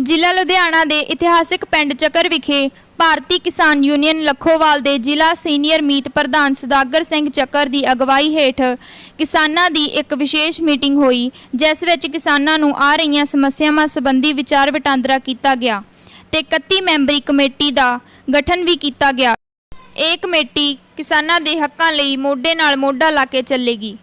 ਜ਼ਿਲ੍ਹਾ ਲੁਧਿਆਣਾ ਦੇ ਇਤਿਹਾਸਿਕ ਪਿੰਡ ਚੱਕਰ ਵਿਖੇ ਭਾਰਤੀ ਕਿਸਾਨ ਯੂਨੀਅਨ ਲੱਖੋਵਾਲ ਦੇ ਜ਼ਿਲ੍ਹਾ ਸੀਨੀਅਰ ਮੀਤ ਪ੍ਰਧਾਨ ਸੁਦਾਗਰ ਸਿੰਘ ਚੱਕਰ ਦੀ ਅਗਵਾਈ ਹੇਠ ਕਿਸਾਨਾਂ ਦੀ ਇੱਕ ਵਿਸ਼ੇਸ਼ ਮੀਟਿੰਗ ਹੋਈ, ਜਿਸ ਵਿੱਚ ਕਿਸਾਨਾਂ ਨੂੰ ਆ ਰਹੀਆਂ ਸਮੱਸਿਆਵਾਂ ਸੰਬੰਧੀ ਵਿਚਾਰ ਵਟਾਂਦਰਾ ਕੀਤਾ ਗਿਆ ਤੇ 31 ਮੈਂਬਰੀ ਕਮੇਟੀ ਦਾ ਗਠਨ ਵੀ ਕੀਤਾ ਗਿਆ। ਇਹ ਕਮੇਟੀ ਕਿਸਾਨਾਂ ਦੇ ਹੱਕਾਂ ਲਈ ਮੋਢੇ ਨਾਲ ਮੋਢਾ ਲਾ ਕੇ ਚੱਲੇਗੀ।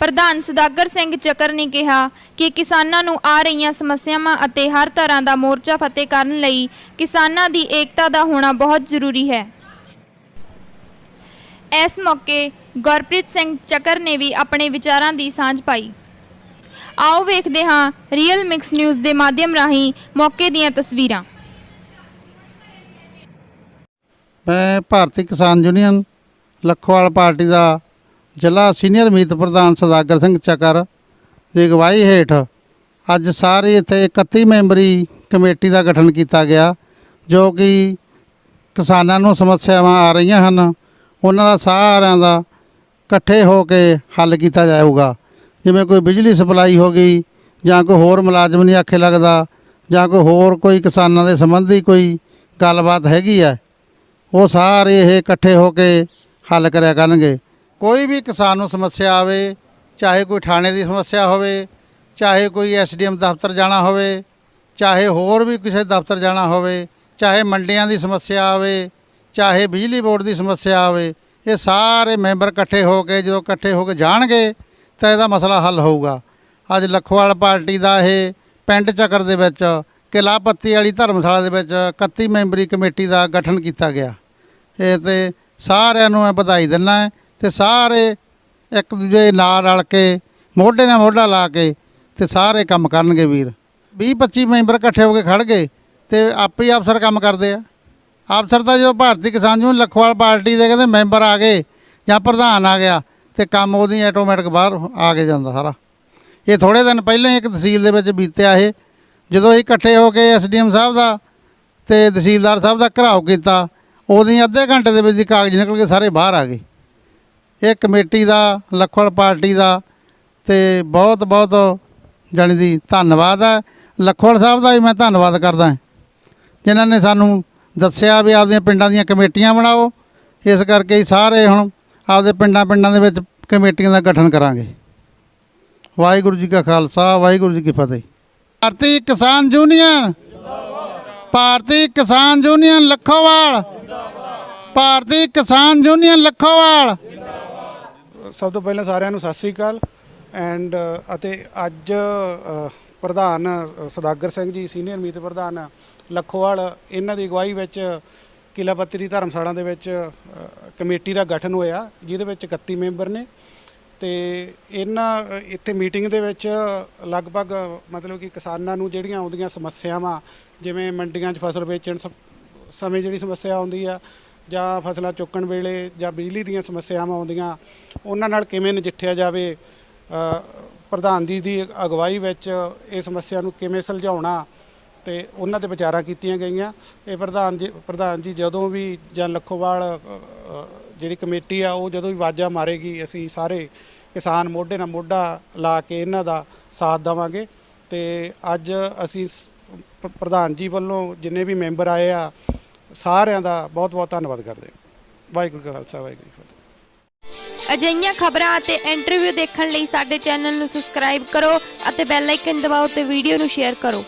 ਪ੍ਰਧਾਨ ਸੁਦਾਗਰ ਸਿੰਘ ਚੱਕਰ ਨੇ ਕਿਹਾ ਕਿ ਕਿਸਾਨਾਂ ਨੂੰ ਆ ਰਹੀਆਂ ਸਮੱਸਿਆਵਾਂ ਅਤੇ ਹਰ ਤਰ੍ਹਾਂ ਦਾ ਮੋਰਚਾ ਫਤਿਹ ਕਰਨ ਲਈ ਕਿਸਾਨਾਂ ਦੀ ਏਕਤਾ ਦਾ ਹੋਣਾ ਬਹੁਤ ਜ਼ਰੂਰੀ ਹੈ। ਇਸ ਮੌਕੇ ਗੁਰਪ੍ਰੀਤ ਸਿੰਘ ਚੱਕਰ ਨੇ ਵੀ ਆਪਣੇ ਵਿਚਾਰਾਂ ਦੀ ਸਾਂਝ ਪਾਈ। ਆਓ ਵੇਖਦੇ ਹਾਂ ਰੀਅਲ ਮਿਕਸ ਨਿਊਜ਼ ਦੇ ਮਾਧਿਅਮ ਰਾਹੀਂ ਮੌਕੇ ਦੀਆਂ ਤਸਵੀਰਾਂ। ਮੈਂ ਭਾਰਤੀ ਕਿਸਾਨ ਯੂਨੀਅਨ, ਲੱਖੋਵਾਲ ਪਾਰਟੀ ਦਾ ਜ਼ਿਲ੍ਹਾ ਸੀਨੀਅਰ ਮੀਤ ਪ੍ਰਧਾਨ ਸਦਾਗਰ ਸਿੰਘ ਚੱਕਰ ਦੀ ਅਗਵਾਈ ਹੇਠ ਅੱਜ ਸਾਰੇ ਇੱਥੇ 31 ਮੈਂਬਰੀ ਕਮੇਟੀ ਦਾ ਗਠਨ ਕੀਤਾ ਗਿਆ, ਜੋ ਕਿ ਕਿਸਾਨਾਂ ਨੂੰ ਸਮੱਸਿਆਵਾਂ ਆ ਰਹੀਆਂ ਹਨ। ਉਹਨਾਂ ਦਾ ਸਾਰਿਆਂ ਦਾ ਇਕੱਠੇ ਹੋ ਕੇ ਹੱਲ ਕੀਤਾ ਜਾਊਗਾ। ਜਿਵੇਂ ਕੋਈ ਬਿਜਲੀ ਸਪਲਾਈ ਹੋ ਗਈ, ਜਾਂ ਕੋਈ ਹੋਰ ਮੁਲਾਜ਼ਮ ਨਹੀਂ ਆਖੇ ਲੱਗਦਾ, ਜਾਂ ਕੋਈ ਹੋਰ ਕੋਈ ਕਿਸਾਨਾਂ ਦੇ ਸੰਬੰਧੀ ਕੋਈ ਗੱਲਬਾਤ ਹੈਗੀ ਹੈ, ਉਹ ਸਾਰੇ ਇਹ ਇਕੱਠੇ ਹੋ ਕੇ ਹੱਲ ਕਰਿਆ ਕਰਨਗੇ। ਕੋਈ ਵੀ ਕਿਸਾਨ ਨੂੰ ਸਮੱਸਿਆ ਆਵੇ, ਚਾਹੇ ਕੋਈ ਥਾਣੇ ਦੀ ਸਮੱਸਿਆ ਹੋਵੇ, ਚਾਹੇ ਕੋਈ ਐਸਡੀਐਮ ਦਫ਼ਤਰ ਜਾਣਾ ਹੋਵੇ, ਚਾਹੇ ਹੋਰ ਵੀ ਕਿਸੇ ਦਫ਼ਤਰ ਜਾਣਾ ਹੋਵੇ, ਚਾਹੇ ਮੰਡੀਆਂ ਦੀ ਸਮੱਸਿਆ ਆਵੇ, ਚਾਹੇ ਬਿਜਲੀ ਬੋਰਡ ਦੀ ਸਮੱਸਿਆ ਆਵੇ, ਇਹ ਸਾਰੇ ਮੈਂਬਰ ਇਕੱਠੇ ਹੋ ਕੇ ਜਦੋਂ ਇਕੱਠੇ ਹੋ ਕੇ ਜਾਣਗੇ, ਤਾਂ ਇਹਦਾ ਮਸਲਾ ਹੱਲ ਹੋਊਗਾ। ਅੱਜ ਲਖਵਾਲ ਪਾਰਟੀ ਦਾ ਇਹ ਪਿੰਡ ਚੱਕਰ ਦੇ ਵਿੱਚ ਕਿਲਾ ਪੱਤੀ ਵਾਲੀ ਧਰਮਸ਼ਾਲਾ ਦੇ ਵਿੱਚ 31 ਮੈਂਬਰੀ ਕਮੇਟੀ ਦਾ ਗਠਨ ਕੀਤਾ ਗਿਆ। ਇਹ ਤੇ ਸਾਰਿਆਂ ਨੂੰ ਮੈਂ ਵਧਾਈ ਦਿੰਦਾ ਤੇ ਸਾਰੇ ਇੱਕ ਦੂਜੇ ਨਾਲ ਰਲ ਕੇ, ਮੋਢੇ ਨਾਲ ਮੋਢਾ ਲਾ ਕੇ ਤੇ ਸਾਰੇ ਕੰਮ ਕਰਨਗੇ ਵੀਰ। 20 25 ਮੈਂਬਰ ਇਕੱਠੇ ਹੋ ਕੇ ਖੜ ਗਏ ਤੇ ਆਪੇ ਹੀ ਅਫਸਰ ਕੰਮ ਕਰਦੇ ਆ। ਅਫਸਰ ਤਾਂ ਜਦੋਂ ਭਾਰਤੀ ਕਿਸਾਨ ਯੂਨੀਅਨ ਲਖਵਾਲ ਪਾਰਟੀ ਦੇ ਕਹਿੰਦੇ ਮੈਂਬਰ ਆ ਗਏ ਜਾਂ ਪ੍ਰਧਾਨ ਆ ਗਿਆ ਤੇ ਕੰਮ ਉਹਦੀ ਆਟੋਮੈਟਿਕ ਬਾਹਰ ਆ ਕੇ ਜਾਂਦਾ ਸਾਰਾ। ਇਹ ਥੋੜੇ ਦਿਨ ਪਹਿਲਾਂ ਹੀ ਇੱਕ ਤਹਿਸੀਲ ਦੇ ਵਿੱਚ ਬੀਤਿਆ ਇਹ। ਜਦੋਂ ਅਸੀਂ ਇਕੱਠੇ ਹੋ ਕੇ ਐਸਡੀਐਮ ਸਾਹਿਬ ਦਾ ਤੇ ਤਹਿਸੀਲਦਾਰ ਸਾਹਿਬ ਦਾ ਘਰਾਓ ਕੀਤਾ, ਉਹਦੀ ਅੱਧੇ ਘੰਟੇ ਦੇ ਵਿੱਚ ਹੀ ਕਾਗਜ਼ ਨਿਕਲ ਕੇ ਸਾਰੇ ਬਾਹਰ ਆ ਗਏ। ਇਹ ਕਮੇਟੀ ਦਾ ਲੱਖੋਲ ਪਾਰਟੀ ਦਾ ਤੇ ਬਹੁਤ ਬਹੁਤ ਜਾਣੀ ਦੀ ਧੰਨਵਾਦ ਹੈ। ਲੱਖੋਲ ਸਾਹਿਬ ਦਾ ਵੀ ਮੈਂ ਧੰਨਵਾਦ ਕਰਦਾ ਹਾਂ। ਜਿਨ੍ਹਾਂ ਨੇ ਸਾਨੂੰ ਦੱਸਿਆ ਵੀ ਆਪਦੀਆਂ ਪਿੰਡਾਂ ਦੀਆਂ ਕਮੇਟੀਆਂ ਬਣਾਓ। ਇਸ ਕਰਕੇ ਹੀ ਸਾਰੇ ਹੁਣ ਆਪਦੇ ਪਿੰਡਾਂ ਪਿੰਡਾਂ ਦੇ ਵਿੱਚ ਕਮੇਟੀਆਂ ਦਾ ਗਠਨ ਕਰਾਂਗੇ। ਵਾਹਿਗੁਰੂ ਜੀ ਕਾ ਖਾਲਸਾ, ਵਾਹਿਗੁਰੂ ਜੀ ਕੀ ਫਤਿਹ। ਭਾਰਤੀ ਕਿਸਾਨ ਯੂਨੀਅਨ, ਭਾਰਤੀ ਕਿਸਾਨ ਯੂਨੀਅਨ ਲੱਖੋਵਾਲ, ਭਾਰਤੀ ਕਿਸਾਨ ਯੂਨੀਅਨ ਲੱਖੋਵਾਲ। ਸਭ ਤੋਂ ਪਹਿਲਾਂ ਸਾਰਿਆਂ ਨੂੰ ਸਤਿ ਸ੍ਰੀ ਅਕਾਲ ਐਂਡ ਅਤੇ ਅੱਜ ਪ੍ਰਧਾਨ ਅ, ਸਦਾਗਰ ਸਿੰਘ ਜੀ ਸੀਨੀਅਰ ਮੀਤ ਪ੍ਰਧਾਨ ਲੱਖੋਵਾਲ ਇਹਨਾਂ ਦੀ ਅਗਵਾਈ ਵਿੱਚ ਕਿਲਾ ਪੱਤਰੀ ਧਰਮਸ਼ਾਲਾ ਦੇ ਵਿੱਚ ਕਮੇਟੀ ਦਾ ਗਠਨ ਹੋਇਆ ਜਿਹਦੇ ਵਿੱਚ 31 ਮੈਂਬਰ ਨੇ। ਤੇ ਇਹਨਾਂ ਇੱਥੇ ਮੀਟਿੰਗ ਦੇ ਵਿੱਚ ਲਗਭਗ ਮਤਲਬ ਕਿ ਕਿਸਾਨਾਂ ਨੂੰ ਜਿਹੜੀਆਂ ਆਉਂਦੀਆਂ ਸਮੱਸਿਆਵਾਂ ਜਿਵੇਂ ਮੰਡੀਆਂ 'ਚ ਫਸਲ ਵੇਚਣ ਸ- ਸਮੇਂ ਜਿਹੜੀ ਸਮੱਸਿਆ ਆਉਂਦੀ ਆ ਜਾਂ ਫਸਲਾਂ ਚੁੱਕਣ ਵੇਲੇ ਜਾਂ ਬਿਜਲੀ ਦੀਆਂ ਸਮੱਸਿਆਵਾਂ ਆਉਂਦੀਆਂ, ਉਹਨਾਂ ਨਾਲ ਕਿਵੇਂ ਨਜਿੱਠਿਆ ਜਾਵੇ ਪ੍ਰਧਾਨ ਜੀ ਦੀ ਅਗਵਾਈ ਵਿੱਚ ਇਹ ਸਮੱਸਿਆ ਨੂੰ ਕਿਵੇਂ ਸੁਲਝਾਉਣਾ, ਤੇ ਉਹਨਾਂ ਤੇ ਵਿਚਾਰਾਂ ਕੀਤੀਆਂ ਗਈਆਂ। ਇਹ ਪ੍ਰਧਾਨ ਜੀ ਪ੍ਰਧਾਨ ਜੀ ਜਦੋਂ ਵੀ ਜਾਂ ਲੱਖੋਵਾਲ ਜਿਹੜੀ ਕਮੇਟੀ ਆ, ਉਹ ਜਦੋਂ ਵੀ ਆਵਾਜ਼ਾਂ ਮਾਰੇਗੀ, ਅਸੀਂ ਸਾਰੇ ਕਿਸਾਨ ਮੋਢੇ ਨਾਲ ਮੋਢਾ ਲਾ ਕੇ ਇਹਨਾਂ ਦਾ ਸਾਥ ਦੇਵਾਂਗੇ। ਤੇ ਅੱਜ ਅਸੀਂ ਪ੍ਰਧਾਨ ਜੀ ਵੱਲੋਂ ਜਿੰਨੇ ਵੀ ਮੈਂਬਰ ਆਏ ਆ ਸਾਰਿਆਂ ਦਾ ਬਹੁਤ ਬਹੁਤ ਧੰਨਵਾਦ ਕਰਦੇ ਹਾਂ। ਵਾਹਿਗੁਰੂ ਕਾ ਖਾਲਸਾ, ਵਾਹਿਗੁਰੂ ਜੀ ਕੀ ਫਤਿਹ ਅਜਿਹੀਆਂ ਖਬਰਾਂ ਅਤੇ ਇੰਟਰਵਿਊ ਦੇਖਣ ਲਈ ਸਾਡੇ ਚੈਨਲ ਨੂੰ ਸਬਸਕ੍ਰਾਈਬ ਕਰੋ ਅਤੇ ਬੈਲ ਆਈਕਨ ਦਬਾਓ ਤੇ ਵੀਡੀਓ ਨੂੰ ਸ਼ੇਅਰ ਕਰੋ